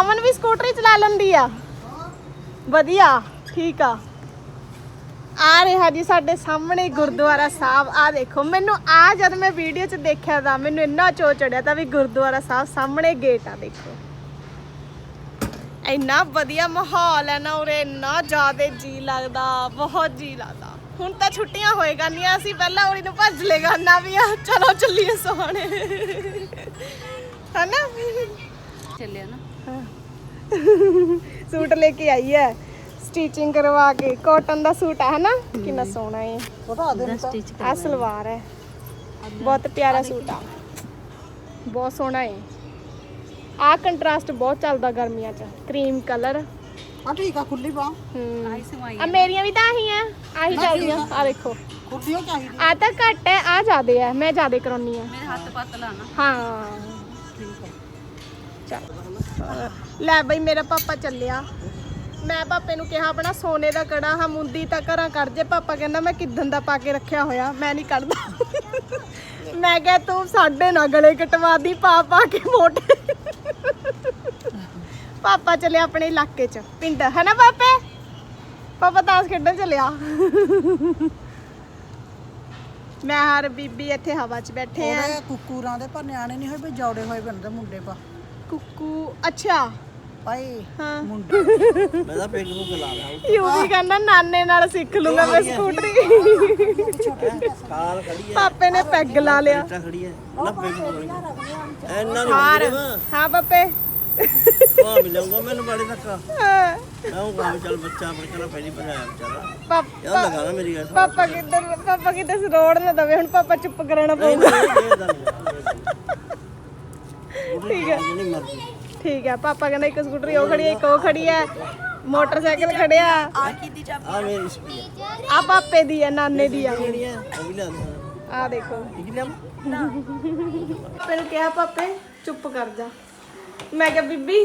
ਅਮਨ ਵੀ ਸਕੂਟਰੀ ਚਲਾ ਲੈਂਦੀ ਆ। ਵਧੀਆ, ਠੀਕ ਆ। ਆ ਰਿਹਾ ਜੀ ਸਾਡੇ ਸਾਹਮਣੇ ਗੁਰਦੁਆਰਾ ਸਾਹਿਬ। ਆ ਦੇਖੋ, ਮੈਨੂੰ ਆ ਜਦ ਮੈਂ ਵੀਡੀਓ 'ਚ ਦੇਖਿਆ ਤਾਂ ਮੈਨੂੰ ਇੰਨਾ ਚੋ ਚੜਿਆ ਤਾਂ ਵੀ ਗੁਰਦੁਆਰਾ ਸਾਹਿਬ ਸਾਹਮਣੇ ਗੇਟ ਆ, ਦੇਖੋ। ਇੰਨਾ ਵਧੀਆ ਮਾਹੌਲ ਹੈ ਨਾ ਉਰੇ ਇੰਨਾ ਜ਼ਿਆਦਾ ਜੀ ਲੱਗਦਾ ਬਹੁਤ ਜੀ ਲੱਗਦਾ। ਹੁਣ ਤਾਂ ਛੁੱਟੀਆਂ ਹੋਏਗਾ ਨਹੀਂ ਅਸੀਂ ਪਹਿਲਾਂ ਉਰੇ ਨੂੰ ਭੱਜ ਲੇਗਾ ਨਾ ਵੀ ਆ। ਚਲੋ ਚੱਲੀਏ ਸੋਹਣੇ। ਹਨਾ? ਚੱਲਿਆ ਨਾ। ਸੂਟ ਲੈ ਕੇ ਆਈ ਹੈ। ਸਟਿਚਿੰਗ ਕਰਵਾ ਕੇ। ਕਾਟਨ ਦਾ ਸੂਟ ਹੈ ਨਾ ਕਿੰਨਾ ਸੋਹਣਾ ਹੈ ਸਟਿਚ ਆ ਸਲਵਾਰ ਹੈ। ਬਹੁਤ ਪਿਆਰਾ ਸੂਟ ਆ। ਬਹੁਤ ਸੋਹਣਾ ਹੈ ਆ ਕੰਟਰਾਸਟ ਬਹੁਤ ਚੱਲਦਾ ਗਰਮੀਆਂ 'ਚ। Cream colour. ਆ ਠੀਕ ਆ ਖੁੱਲੀ ਬਾਹ ਹੂੰ। ਆਈ ਸਮਾਈ ਆ ਮੇਰੀਆਂ ਵੀ ਤਾਂ ਆਹੀ ਆ ਆਹੀ ਚੱਲਦੀਆਂ। ਆ। ਦੇਖੋ। ਖੁੱਲੀ ਹੋ ਚਾਹੀਦੀ ਆ? ਤਾਂ ਘੱਟ ਹੈ ਆ ਜ਼ਿਆਦੇ ਹੈ ਮੈਂ ਜ਼ਿਆਦੇ ਕਰਾਉਣੀ ਆ। ਮੇਰੇ ਹੱਥ ਪਤਲਾ ਨਾ। ਹਾਂ। ਚੱਲ। ਲੈ ਬਈ ਮੇਰਾ ਪਾਪਾ ਚੱਲਿਆ। ਮੈਂ ਪਾਪੇ ਨੂੰ ਕਿਹਾ ਆਪਣਾ ਸੋਨੇ ਦਾ ਕੜਾ ਹਾਂ ਮੁੰਦੀ ਤਾਂ ਘਰਾਂ ਕੱਢ ਜੇ। ਪਾਪਾ ਕਹਿੰਦਾ ਮੈਂ ਕਿੱਦਣ ਦਾ ਪਾ ਕੇ ਰੱਖਿਆ ਹੋਇਆ ਮੈਂ ਨਹੀਂ ਕੱਢਦਾ। ਮੈਂ ਕਿਹਾ ਤੂੰ ਸਾਡੇ ਨਾ ਗਲੇ ਕਟਵਾ ਦੀ ਪਾ ਪਾ ਕੇ ਮੋਟੇ। ਪਾਪਾ ਚੱਲਿਆ ਆਪਣੇ ਇਲਾਕੇ 'ਚ ਪਿੰਡ ਹੈ ਨਾ ਪਾਪੇ? ਪਾਪਾ ਤਾਸ਼ ਖੇਡਣ ਚੱਲਿਆ। ਮੈਂ ਹਰ ਬੀਬੀ ਇੱਥੇ ਹਵਾ 'ਚ ਬੈਠੇ ਆ। ਉਹਦੇ ਕੁੱਕੂਰਾਂ ਦੇ ਪਰ ਨਿਆਣੇ ਨਹੀਂ ਹੋਏ ਵੀ ਜੌੜੇ ਹੋਏ ਬਣਦੇ ਮੁੰਡੇ ਪਾ। ਕੁੱਕੂ ਅੱਛਾ। ਭਾਈ ਹਾਂ। ਮੁੰਡੇ। ਮੈਂ ਤਾਂ ਪਿੰਡ ਨੂੰ ਖਲਾ ਲਿਆ। ਯੂ ਵੀ ਕਹਿੰਦਾ ਨਾਨੇ ਨਾਲ ਸਿੱਖ ਲੂੰਗਾ ਮੈਂ ਸਕੂਟਰੀ। ਕਾਰ ਖੜੀ ਹੈ। ਪਾਪੇ ਨੇ ਪੈਗ ਲਾ ਲਿਆ। ਖੜੀ ਨਾ ਨੂੰ ਹਾਂ ਪਾਪੇ। ਆ ਮਿਲੂਗਾ ਮੈਨੂੰ ਬੜੇ ਹਾਂ, ਮੈਂ ਉਹ ਕੰਮ ਚੱਲ ਬੱਚਾ ਆਪਣੇ ਘਰ ਪਹਿਲੀ ਬਣਾਇਆ ਵਿਚਾਰਾ। ਯਾਰ ਪਾਪਾ ਲਗਾ ਨਾ ਮੇਰੀ ਗੱਲ ਸੁਣ। ਪਾਪਾ ਕਿੱਧਰ ਪਾਪਾ ਕਿੱਧਰ ਰੋੜ ਨਾ ਦਵੇ ਹੁਣ ਪਾਪਾ ਚੁੱਪ ਕਰਾਣਾ ਨਹੀਂ ਪਊਗਾ। ਨਹੀਂ ਇਹ ਗੱਲ ਠੀਕ ਹੈ। ਨਹੀਂ ਮਰਦੀ ਠੀਕ ਹੈ ਪਾਪਾ ਕਹਿੰਦਾ ਇੱਕ ਸਕੂਟਰੀ ਉਹ ਖੜੀ ਹੈ ਇੱਕ ਉਹ ਖੜੀ ਹੈ ਮੋਟਰਸਾਈਕਲ ਖੜਿਆ। ਆ ਕੀ ਦੀ ਚਾਬੀ ਆ ਮੇਰੀ ਸਪੀ ਆ ਪਾਪੇ ਦੀ ਹੈ ਨਾਨੇ ਦੀ ਆ। ਕਿਹੜੀ ਹੈ? ਉਹ ਵੀ ਲਿਆ ਆ ਦੇਖੋ। ਠੀਕ ਲਿਆ ਕਿਹਾ ਪਾਪੇ ਚੁੱਪ ਕਰ ਜਾ। ਮੈਂ ਕਿਹਾ ਬੀਬੀ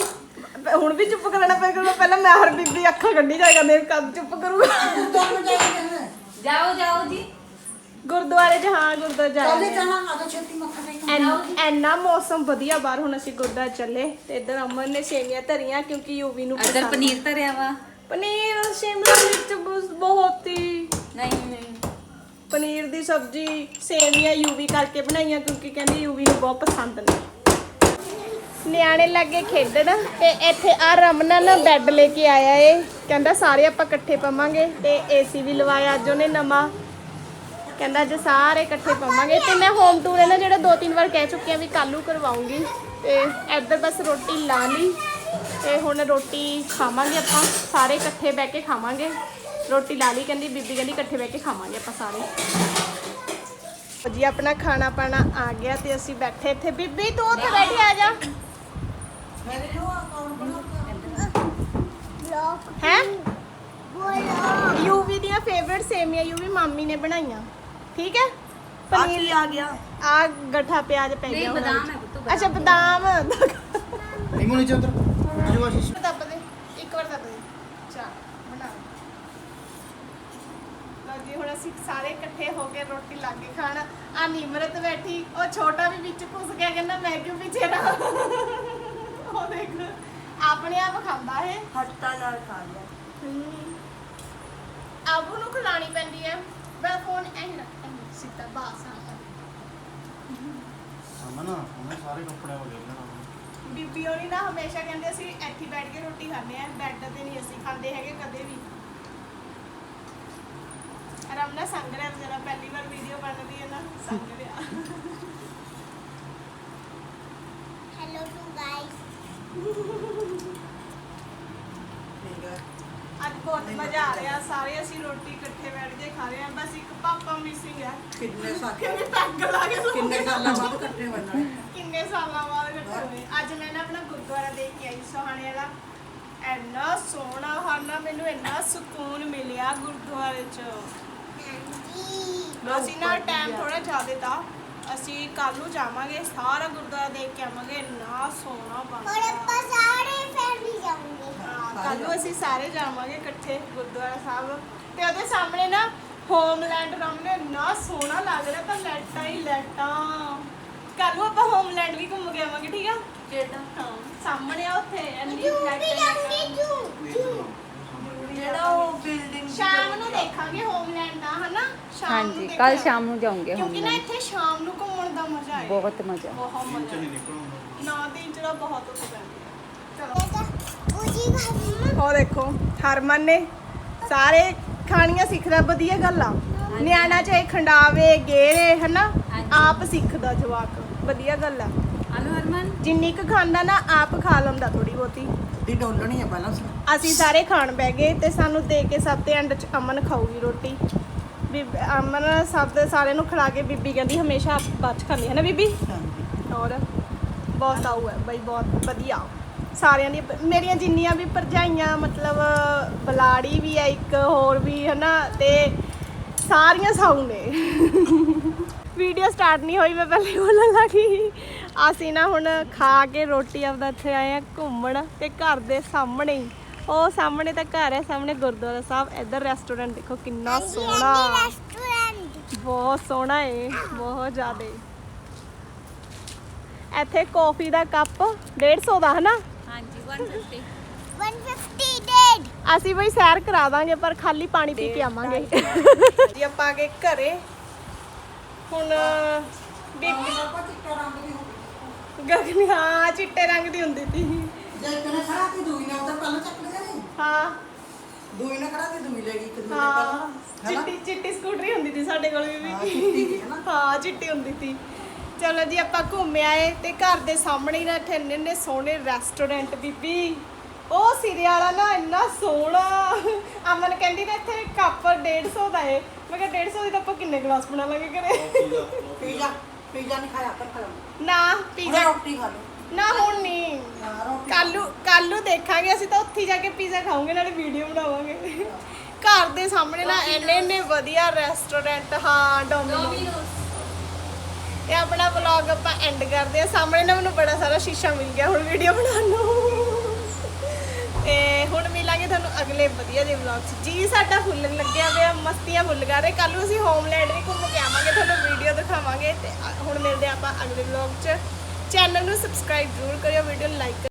ਹੁਣ ਵੀ ਚੁੱਪ ਕਰਨਾ ਪੈ ਕਰੂਗਾ ਪਹਿਲਾਂ ਮੈਂ ਹਰ ਬੀਬੀ ਅੱਖਾਂ ਕੱਢੀ ਜਾਏਗਾ ਮੇਰੇ ਕਦ ਚੁੱਪ ਕਰੂਗਾ। ਜਾਓ ਜਾਓ ਜੀ। ਗੁਰਦੁਆਰੇ 'ਚ ਹਾਂ ਗੁਰਦੁਆਰੇ ਜਾਏ ਜਾਣਾ ਆ ਤਾਂ ਛੇਤੀ ਮੱਥਾ ਟੇਕ ਐਨ- ਐਨਾ ਮੌਸਮ ਵਧੀਆ ਬਾਹਰ ਹੁਣ ਅਸੀਂ ਗੁਰਦੁਆਰੇ ਚੱਲੇ ਤੇ ਇੱਧਰ ਅਮਨ ਨੇ ਸੇਵੀਆਂ ਧਰੀਆਂ ਕਿਉਂਕਿ ਯੂਵੀ ਨੂੰ ਪਸੰਦ। ਪਨੀਰ ਧਰਿਆ ਵਾ। ਪਨੀਰ ਸ਼ਿਮਲਾ ਮਿਰਚ ਬਸ ਬਹੁਤ ਹੀ। ਨਹੀਂ ਨਹੀਂ। ਪਨੀਰ ਦੀ ਸਬਜ਼ੀ ਸੇਵੀਆਂ ਯੂਵੀ ਕਰਕੇ ਬਣਾਈਆਂ ਕਿਉਂਕਿ ਕਹਿੰਦੀ ਯੂਵੀ ਨੂੰ ਬਹੁਤ ਪਸੰਦ ਨੇ। ਨਿਆਣੇ ਲੱਗੇ ਖੇਡਣ ਤੇ ਇੱਥੇ ਆ ਰਮਨਾ ਨਾ ਬੈੱਡ ਲੈ ਕੇ ਆਇਆ ਏ। ਕਹਿੰਦਾ ਸਾਰੇ ਆਪਾਂ ਇਕੱਠੇ ਪਵਾਂਗੇ ਤੇ ਏਸੀ ਵੀ ਲਵਾਇਆ, ਅੱਜ ਉਹਨੇ ਨਵਾਂ। ਕਹਿੰਦਾ ਅੱਜ ਸਾਰੇ ਇਕੱਠੇ ਪਵਾਂਗੇ ਤੇ ਮੈਂ ਹੋਮ ਟੂਰ ਇਹਨਾਂ ਜਿਹੜਾ ਦੋ ਤਿੰਨ ਵਾਰ ਕਹਿ ਚੁੱਕੀ ਆ ਵੀ ਕੱਲੂ ਕਰਵਾਉਂਗੀ। ਤੇ ਇੱਧਰ ਬਸ ਰੋਟੀ ਲਾ ਲਈ ਤੇ ਹੁਣ ਰੋਟੀ ਖਾਵਾਂਗੇ ਆਪਾਂ, ਸਾਰੇ ਇਕੱਠੇ ਬਹਿ ਕੇ ਖਾਵਾਂਗੇ। ਰੋਟੀ ਲਾ ਲਈ, ਕਹਿੰਦੀ ਬੀਬੀ ਕਹਿੰਦੀ ਇਕੱਠੇ ਬਹਿ ਕੇ ਖਾਵਾਂਗੇ ਆਪਾਂ ਸਾਰੇ। ਜੀ, ਆਪਣਾ ਖਾਣਾ ਪਾਣਾ ਆ ਗਿਆ ਤੇ ਅਸੀਂ ਬੈਠੇ ਇੱਥੇ। ਬੀਬੀ, ਤੂੰ ਉੱਥੇ ਬੈਠੀ ਆ ਜਾ। ਹੈ? ਬੋਲੋ। ਯੂਵੀ ਦੀਆਂ ਫੇਵਰਿਟ ਸੇਮੀਆਂ ਯੂਵੀ ਮਾਮੀ ਨੇ ਬਣਾਈਆਂ। ਠੀਕ ਹੈ? ਪਨੀਰ। ਆ ਗਿਆ? ਆ ਗੱਠਾ ਪਿਆਜ਼ ਪੈ ਗਿਆ ਉਹਨਾਂ ਬਦਾਮ। ਹੈ ਪੁੱਤ, ਅੱਛਾ ਬਦਾਮ। ਇਮੋਨੀ ਚੰਦਰ? ਜੋ ਅਸੀਂ ਦੱਬ ਦੇ। ਇੱਕ ਵਾਰ ਦੱਬ ਦੇ। ਚਾ ਬਣਾ। ਲਓ ਜੀ ਹੁਣ ਅਸੀਂ ਸਾਰੇ ਇਕੱਠੇ ਹੋ ਕੇ ਰੋਟੀ ਲਾ ਕੇ ਖਾਣ। ਆ ਨਿਮਰਤ ਬੈਠੀ ਉਹ ਛੋਟਾ ਵੀ ਵਿੱਚ ਘੁਸ ਗਿਆ ਕਹਿੰਦਾ ਮੈਂ ਕਿਉਂ ਪਿੱਛੇ ਰਹਾਂ ਉਹ ਦੇਖ ਆਪਣੇ ਆਪ ਖਾਂਦਾ ਹੈ ਹੱਟਾ ਨਾਲ ਖਾ ਲਿਆ ਆਬੂ ਨੂੰ ਖਿਲਾਣੀ ਪੈਂਦੀ ਹੈ। ਮੈਂ ਫੋਨ ਐਂ ਰੱਖ ਸਿੱਧਾ ਬਾਸ ਆ ਅਮਨ ਉਹਨੇ ਸਾਰੇ ਕੱਪੜੇ ਹੋ ਗਏ ਬੀਬੀ ਹੋਣੀ ਨਾ ਹਮੇਸ਼ਾ ਕਹਿੰਦੇ ਅਸੀਂ ਇੱਥੇ ਬੈਠ ਕੇ ਰੋਟੀ ਖਾਂਦੇ ਆ ਬੈੱਡ ਤੇ ਨਹੀਂ ਅਸੀਂ ਖਾਂਦੇ ਹੈਗੇ ਕਦੇ ਵੀ। ਆਰਾਮ ਨਾਲ ਸੰਗ ਰਿਹਾ ਜਰਾ ਪਹਿਲੀ ਵਾਰ ਵੀਡੀਓ ਬਣ ਰਹੀ ਹੈ ਨਾ ਸੰਗ ਰਿਹਾ ਹੈਲੋ ਟੂ ਗਾਇਸ ਅੱਜ ਬਹੁਤ ਮਜ਼ਾ ਆ ਰਿਹਾ ਸਾਰੇ ਅਸੀਂ ਰੋਟੀ ਇਕੱਠੇ ਬੈਠ ਕੇ ਖਾ ਰਹੇ ਹਾਂ ਬਸ ਇੱਕ ਪਾਪਾ ਮਿਸਿੰਗ ਹੈ। ਕਿੰਨੇ ਸਾਲ ਕਿਉਂਕਿ ਪੈਗ ਲਾ ਕੇ ਸੌਂ ਕਿੰਨੇ। ਸਾਲਾਂ ਬਾਅਦ ਇਕੱਠੇ ਹੋਏ ਨਾਲੇ? ਕਿੰਨੇ ਸਾਲਾਂ ਬਾਅਦ ਇਕੱਠੇ ਹੋਏ। ਅੱਜ ਮੈਂ ਨਾ ਆਪਣਾ ਗੁਰਦੁਆਰਾ ਦੇਖ ਕੇ ਆਈ ਸੋਹਾਣੇ ਵਾਲਾ ਇੰਨਾ ਸੋਹਣਾ ਹਾਨਾ ਮੈਨੂੰ ਇੰਨਾ ਸਕੂਨ ਮਿਲਿਆ ਗੁਰਦੁਆਰੇ 'ਚ। ਹਾਂਜੀ। ਅਸੀਂ ਨਾ ਟਾਈਮ ਥੋੜਾ ਜ਼ਿਆਦਾ ਤਾਂ ਅਸੀਂ ਕੱਲ ਨੂੰ ਜਾਵਾਂਗੇ ਸਾਰਾ ਗੁਰਦੁਆਰਾ ਦੇਖ ਕੇ ਆਵਾਂਗੇ ਇੰਨਾ ਸੋਹਣਾ ਹੁਣ ਬਣਦਾ ਆਪਾਂ ਸਾਰੇ ਫੈਮਿਲੀ ਜਾਵਾਂਗੇ। ਕੱਲ ਨੂੰ ਅਸੀਂ ਸਾਰੇ ਜਾਵਾਂਗੇ ਇਕੱਠੇ ਗੁਰਦੁਆਰਾ ਸਾਹਿਬ। ਤੇ ਉਹਦੇ ਸਾਹਮਣੇ ਨਾ ਹੋਮਲੈਂਡ ਰਮਨੇ ਇੰਨਾ ਸੋਹਣਾ ਲੱਗ ਰਿਹਾ ਤਾਂ ਲੈਟਾਂ ਹੀ ਲੈਟਾਂ। ਕੱਲ ਨੂੰ ਆਪਾਂ ਹੋਮਲੈਂਡ ਵੀ ਘੁੰਮ ਕੇ ਆਵਾਂਗੇ ਠੀਕ ਆ? ਕਿਹੜਾ? ਹਾਂ ਸਾਹਮਣੇ ਆ ਉੱਥੇ ਜੂ ਵੀ ਜੂ ਜੂ। ਜਿਹੜਾ ਉਹ ਬਿਲਡਿੰਗ ਸ਼ਾਮ ਨੂੰ ਦੇਖਾਂਗੇ ਹੋਮਲੈਂਡ ਦਾ ਹਨਾ? ਸ਼ਾਮ ਨੂੰ ਹਾਂਜੀ ਕੱਲ ਦੇਖਾਂਗੇ। ਸ਼ਾਮ ਨੂੰ ਜਾਉਂਗੇ ਕਿਉਂਕਿ ਨਾ ਹੁਣ ਇੱਥੇ ਸ਼ਾਮ ਨੂੰ ਘੁੰਮਣ ਦਾ ਮਜ਼ਾ ਆਏ ਬਹੁਤ ਮਜ਼ਾ। ਬਹੁਤ ਮਜ਼ਾ। ਨਹੀਂ ਨਿਕਲਣਾ ਨਾ ਦਿਨ ਚ ਤਾਂ ਬਹੁਤ ਉੱਥੇ ਪੈਂਦੀ ਆ ਚਲੋ। ਉਜੀ ਖਾਦੀ ਉਹ ਦੇਖੋ ਹਰਮਨ ਨੇ ਸਾਰੇ ਖਾਣੀਆਂ ਸਿੱਖਦਾ ਵਧੀਆ ਗੱਲ ਆ। ਨਿਆਣਾ ਚਾਹੇ ਖੰਡਾਵੇ ਗੇਰੇ ਹਨਾ? ਆਪ ਸਿੱਖਦਾ ਜਵਾਕ। ਵਧੀਆ ਗੱਲ ਆ। ਹਲੋ ਹਰਮਨ। ਜਿੰਨੀ ਕੁ ਖਾਂਦਾ ਨਾ ਆਪ ਖਾ ਲੈਂਦਾ ਥੋੜੀ ਬਹੁਤੀ। ਦੀ ਡੋਲਣੀ ਆ ਪਹਿਲਾਂ ਅਸੀਂ ਸਾਰੇ ਖਾਣ ਬਹਿ ਗਏ ਤੇ ਸਾਨੂੰ ਦੇ ਕੇ ਸਭ ਤੇ ਐਂਡ ਚ ਅਮਨ ਖਾਊਗੀ ਰੋਟੀ। ਬੀਬੀ ਅਮਨ ਸਭ ਦੇ ਸਾਰਿਆਂ ਨੂੰ ਖਿਲਾ ਕੇ ਬੀਬੀ ਕਹਿੰਦੀ ਹਮੇਸ਼ਾ ਆਪ ਬਾਅਦ ਚ ਖਾਂਦੀ ਹੈ ਨਾ ਬੀਬੀ? ਹਾਂਜੀ। ਔਰ ਬਹੁਤ ਆਊ ਹੈ ਬਈ ਬਹੁਤ ਵਧੀਆ। ਸਾਰਿਆਂ ਦੀ ਮੇਰੀਆਂ ਜਿੰਨੀਆਂ ਵੀ ਭਰਜਾਈਆਂ ਮਤਲਬ ਬਲਾੜੀ ਵੀ ਹੈ ਇੱਕ ਹੋਰ ਵੀ ਹਨਾ ਤੇ ਸਾਰੀਆਂ ਸਾਊ ਨੇ। ਵੀਡੀਓ ਸਟਾਰਟ ਨਹੀਂ ਹੋਈ ਮੈਂ ਪਹਿਲੇ ਬੋਲਣ ਲੱਗੀ। ਅਸੀਂ ਨਾ ਹੁਣ ਖਾ ਕੇ ਰੋਟੀ ਆਪਦਾ ਇੱਥੇ ਆਏ ਆ ਘੁੰਮਣ ਤੇ ਘਰ ਦੇ ਸਾਹਮਣੇ ਹੀ। ਉਹ ਸਾਹਮਣੇ ਤਾਂ ਘਰ ਹੈ ਸਾਹਮਣੇ ਗੁਰਦੁਆਰਾ ਸਾਹਿਬ। ਇੱਧਰ ਰੈਸਟੋਰੈਂਟ ਦੇਖੋ ਕਿੰਨਾ ਸੋਹਣਾ। ਰੈਸਟੋਰੈਂਟ ਬਹੁਤ ਸੋਹਣਾ ਏ ਬਹੁਤ ਜ਼ਿਆਦੇ। ਇੱਥੇ ਕੌਫੀ ਦਾ ਕੱਪ 150 ਦਾ ਹਨਾ? ਹਾਂਜੀ 150 150 ਡੇਡ ਅਸੀਂ ਬਈ ਸੈਰ ਕਰਾ ਦਾਂਗੇ ਪਰ ਖਾਲੀ ਪਾਣੀ ਪੀ ਕੇ ਆਵਾਂਗੇ। ਜੀ ਆਪਾਂ ਆ ਗਏ ਘਰੇ। ਹੁਣ ਬੀਬੀ ਗਗਨ ਹਾਂ ਚਿੱਟੇ ਰੰਗ ਦੀ ਹੁੰਦੀ ਸੀ। ਜੇ ਇੱਕ ਨੇ ਖੜਾ ਤੇ ਦੂਈ ਨੇ ਉਹਦਾ ਪਹਿਲਾਂ ਚੱਕ ਲਿਆ ਨਹੀਂ ਹਾਂ। ਦੂਈ ਨੇ ਖੜਾ ਤੇ ਦੂਈ ਲੈ ਗਈ ਇੱਕ ਦੂਈ ਨੇ ਹਾਂ ਪਹਿਲਾਂ ਹੈਨਾ ਚਿੱਟੀ ਚਿੱਟੀ ਸਕੂਟਰੀ ਹੁੰਦੀ ਸੀ ਸਾਡੇ ਕੋਲ ਵੀ ਹਾਂ, ਚਿੱਟੀ ਹੁੰਦੀ ਸੀ। ਚਲੋ ਜੀ ਆਪਾਂ ਘੁੰਮ ਆਏ ਤੇ ਘਰ ਦੇ ਸਾਹਮਣੇ ਹੀ ਨਾ ਇੰਨੇ ਇੰਨੇ ਸੋਹਣੇ ਰੈਸਟੋਰੈਂਟ ਬੀਬੀ। ਉਹ ਸਿਰੇ ਵਾਲਾ ਨਾ ਇੰਨਾ ਸੋਹਣਾ। ਅਮਨ ਕਹਿੰਦੀ ਨਾ ਇੱਥੇ ਕੱਪ 150 ਦਾ ਏ। ਮੈਂ ਕਿਹਾ 150 ਦੀ ਤਾਂ ਆਪਾਂ ਕਿੰਨੇ ਗਲਾਸ ਬਣਾ ਲਾਂਗੇ ਘਰੇ? ਪੀਜ਼ਾ। ਪੀਜ਼ਾ ਨਹੀਂ ਖਾਇਆ ਕਰ ਖਾਇਆ ਨਾ ਪੀਜ਼ਾ ਰੋਟੀ ਖਾ ਲਓ। ਨਾ ਹੁਣ ਨਹੀਂ ਹਾਂ, ਰੋਟੀ ਕੱਲੂ ਕੱਲੂ ਦੇਖਾਂਗੇ ਅਸੀਂ ਤਾਂ ਉੱਥੇ ਜਾ ਕੇ ਪੀਜ਼ਾ ਖਾਵਾਂਗੇ ਨਾਲੇ ਵੀਡੀਓ ਬਣਾਵਾਂਗੇ। ਘਰ ਦੇ ਸਾਹਮਣੇ ਨਾ ਇੰਨੇ ਇੰਨੇ ਵਧੀਆ ਰੈਸਟੋਰੈਂਟ ਹਾਂ ਡੋਮਿਨੋਜ਼ ਇਹ ਆਪਣਾ ਵਲੌਗ ਆਪਾਂ ਐਂਡ ਕਰਦੇ ਆ ਸਾਹਮਣੇ ਨਾ ਮੈਨੂੰ ਬੜਾ ਸਾਰਾ ਸ਼ੀਸ਼ਾ ਮਿਲ ਗਿਆ ਹੁਣ ਵੀਡੀਓ ਬਣਾਉਣ ਨੂੰ। ਤੇ ਹੁਣ ਮਿਲਾਂਗੇ ਤੁਹਾਨੂੰ ਅਗਲੇ ਵਧੀਆ ਜਿਹੇ ਵਲੌਗ 'ਚ। ਜੀ, ਸਾਡਾ ਫੁੱਲ ਲੱਗਿਆ ਪਿਆ, ਮਸਤੀਆਂ ਫੁੱਲ ਕਰ ਰਹੇ। ਕੱਲ ਨੂੰ ਅਸੀਂ ਹੋਮਲੈਂਡ ਵੀ ਘੁੰਮ ਕੇ ਆਵਾਂਗੇ, ਤੁਹਾਨੂੰ ਵੀਡੀਓ ਦਿਖਾਵਾਂਗੇ। ਤੇ ਹੁਣ ਮਿਲਦੇ ਆਪਾਂ ਅਗਲੇ ਵਲੌਗ 'ਚ। ਚੈਨਲ ਨੂੰ ਸਬਸਕ੍ਰਾਈਬ ਜ਼ਰੂਰ ਕਰਿਓ ਵੀਡੀਓ ਨੂੰ ਲਾਈਕ